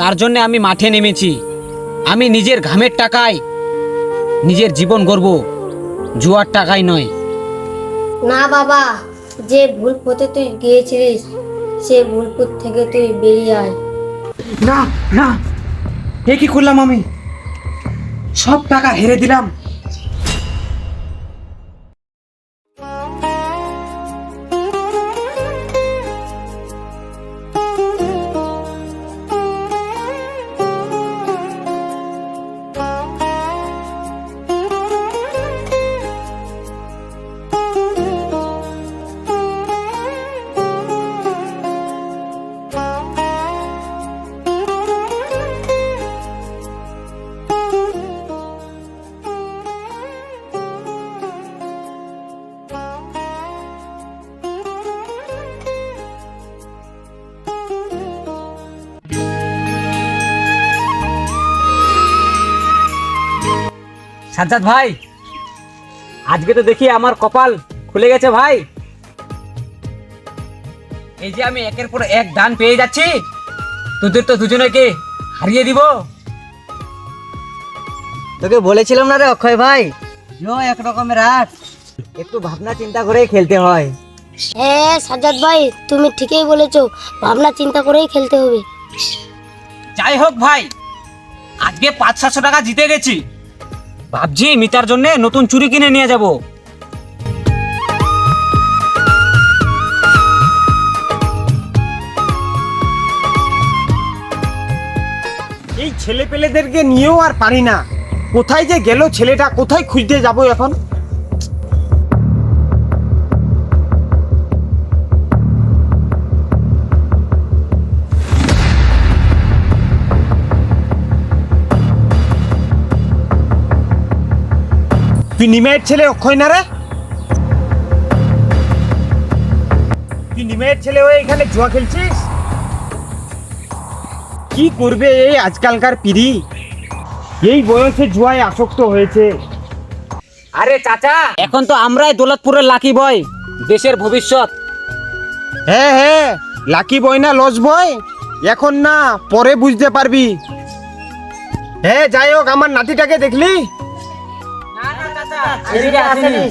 তার জন্য আমি মাঠে নেমেছি। আমি নিজের ঘামের টাকায় নিজের জীবন গড়ব। জুয়ার টাকায় নয়। না বাবা যে ভুল পথে তুই গিয়েছিলিস সে ভুল পথ থেকে তুই বেরিয়ে আয়। না না এ কি করলাম আমি? সব টাকা হেরে দিলাম। সাজ্জাদ ভাই আজকে তো দেখি আমার কপাল খুলে গেছে ভাই। এই যে আমি একের পর এক দান পেয়ে যাচ্ছি তোদের তো দুজনেকে হারিয়ে দিব। তোকে বলেছিলাম না রে অক্ষয় ভাই? এক রকমের আট একটু ভাবনা চিন্তা করেই খেলতে হয়। হ্যাঁ সাজ্জাদ ভাই তুমি ঠিকই বলেছ ভাবনা চিন্তা করেই খেলতে হবে। যাই হোক ভাই আজকে পাঁচ সাতশো টাকা জিতে গেছি। ভাবছি মিতার জন্য নতুন চুরি কিনে নিয়ে যাব। এই ছেলে পেলেদেরকে নিয়েও আর পারি না। কোথায় যে গেল ছেলেটা, কোথায় খুঁজতে যাব এখন? তুই নিমাইয়ের ছেলে অক্ষয় না রে? তুই নিমাইয়ের ছেলে হয়ে এখানে জুয়া খেলছিস? কি করবে এই আজকালকার পিড়ি? এই বয়সে জুয়ায় আসক্ত হয়েছে। আরে চাচা! এখন তো আমরাই দৌলতপুরের লাকি বয় দেশের ভবিষ্যৎ। হ্যাঁ হ্যাঁ লাকি বয় না লস বয়? এখন না পরে বুঝতে পারবি। হ্যাঁ যাই হোক আমার নাতিটাকে দেখলি? এদিকে আসেনি।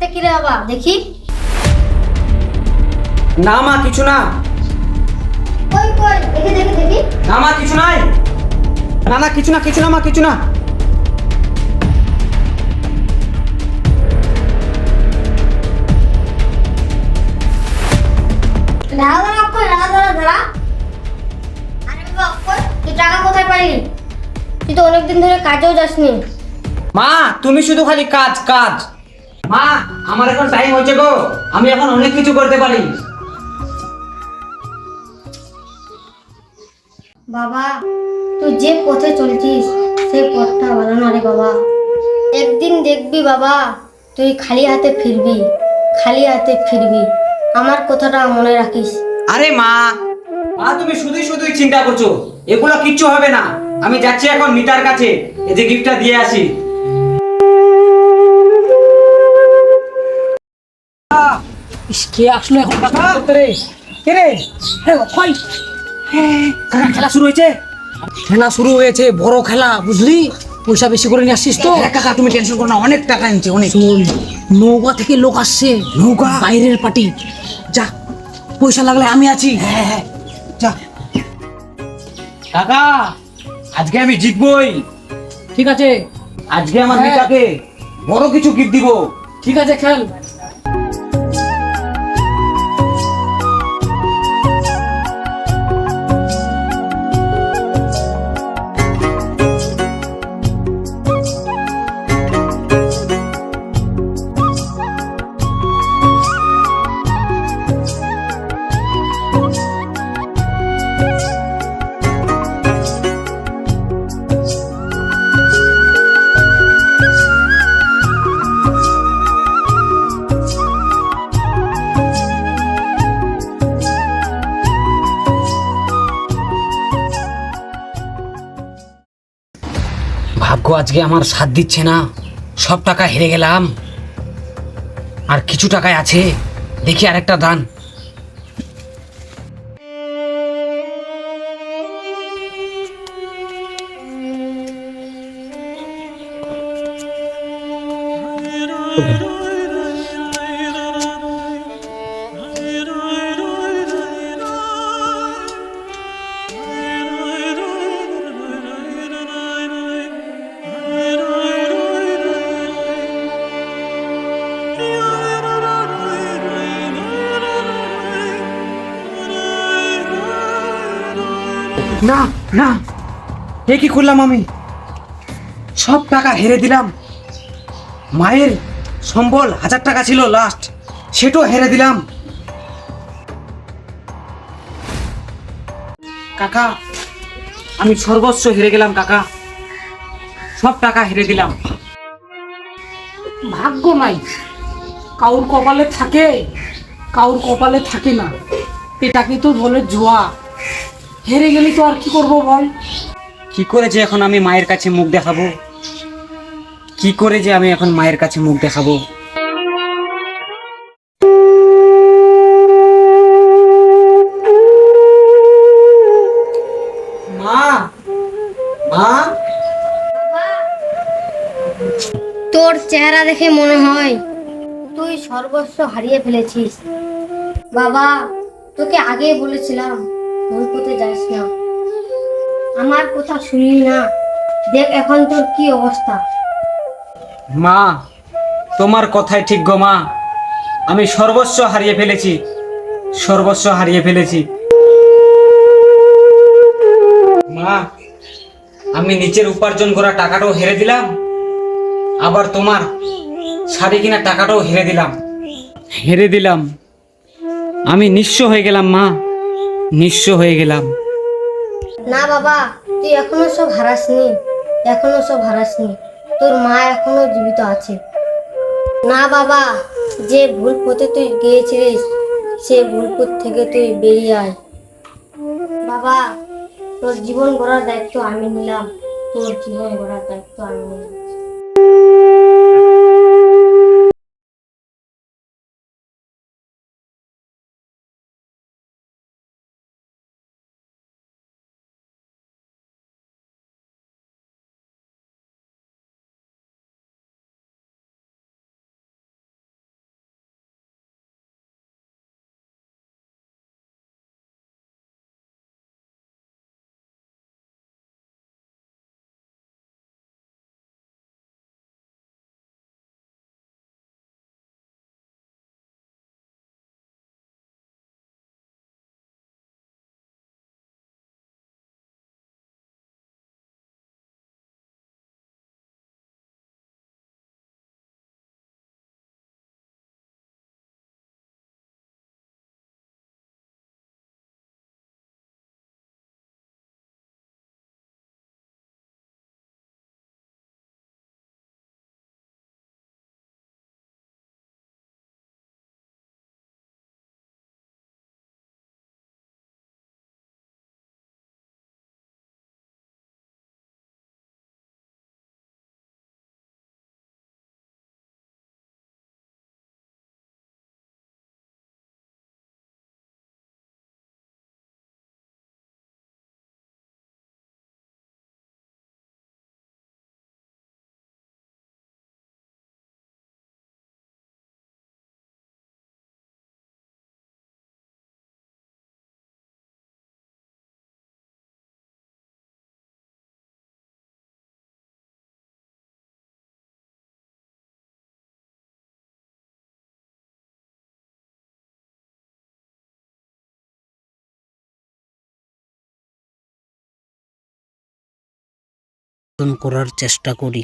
হাতে কিরে বাবা? দেখি। না মা কিছু না। কই কই? দেখি দেখি দেখি। না মা কিছু নাই। না না কিছু না কিছু না মা কিছু না। দাঁড়া দাঁড়া দাঁড়া দাঁড়া দাঁড়া। আরে বাবা অক্ষয় তুই টাকা কোথায় পাইলি তুই তো অনেকদিন ধরে কাজেও যাসনি। মা তুমি শুধু খালি কাজ কাজ। মা আমার এখন টাইম হয়েছে গো। আমি এখন অনেক কিছু করতে পারি। বাবা তুই যে পথে চলছিস সেই পথটা ভালো না রে বাবা। একদিন দেখবি বাবা তুই খালি হাতে ফিরবি খালি হাতে ফিরবি। আমার কথাটা মনে রাখিস। আরে মা মা তুমি শুধুই শুধুই চিন্তা করছ। এগুলো কিচ্ছু হবে না। আমি যাচ্ছি এখন মিতার কাছে এই যে গিফটটা দিয়ে আসি। কে আসলো এখন রে? কে রে? হ্যাঁ, খেলা শুরু হয়েছে? খেলা শুরু হয়েছে বড় খেলা বুঝলি? পয়সা বেশি করে নিয়ে আসছিস তো। কাকা তুমি টেনশন করো না অনেক টাকা এনেছে অনেক। নৌকা থেকে লোক আসছে। নৌকা? বাইরের পার্টি। যা পয়সা লাগলে আমি আছি। হ্যাঁ হ্যাঁ যা। কাকা আজকে আমি জিতবই। ঠিক আছে। আজকে আমার মিতাকে বড় কিছু গিফট দিব। ঠিক আছে খেল। ভাগ্য আজকে আমার সাথ দিচ্ছে না। সব টাকা হেরে গেলাম। আর কিছু টাকায় আছে। দেখি আরেকটা দান। না না। এ কি করলাম আমি? সব টাকা হেরে দিলাম। মায়ের সম্বল হাজার টাকা ছিল লাস্ট সেটাও হেরে দিলাম। কাকা, আমি সর্বস্ব হেরে গেলাম কাকা। সব টাকা হেরে দিলাম। ভাগ্য নাই। কাউর কপালে থাকে, কাউর কপালে থাকে না। এটাকে তো বলে জোয়া। হেরে গেলি তো আর কি করব বল? কি করে যে এখন আমি মায়ের কাছে মুখ দেখাবো? কি করে যে আমি এখন মায়ের কাছে মুখ দেখাবো? মা মা। তোর চেহারা দেখে মনে হয় তুই সর্বস্ব হারিয়ে ফেলেছিস। বাবা তোকে আগেই বলেছিলাম। ভুল যাস না। আমার কথা শুনলি না। দেখ এখন তোর কি অবস্থা। মা, তোমার কথাই ঠিক গো মা। আমি সর্বস্ব হারিয়ে ফেলেছি। সর্বস্ব হারিয়ে ফেলেছি। মা, আমি নিচের উপার্জন করা টাকাটাও হেরে দিলাম। আবার তোমার শাড়ি কিনা টাকাটাও হেরে দিলাম। হেরে দিলাম। আমি নিঃস্ব হয়ে গেলাম মা। নিঃস্ব হয়ে গেলাম। না বাবা, তুই এখনও সব হারাসনি, এখনও সব হারাসনি। তোর মা এখনও জীবিত আছে। না বাবা, যে ভুল পথে তুই গিয়েছিলিস, সে ভুল পথ থেকে তুই বেরিয়ে আয়। বাবা, তোর জীবন গড়ার দায়িত্ব আমি নিলাম। তোর জীবন গড়ার দায়িত্ব আমি নিলাম। করার চেষ্টা করি।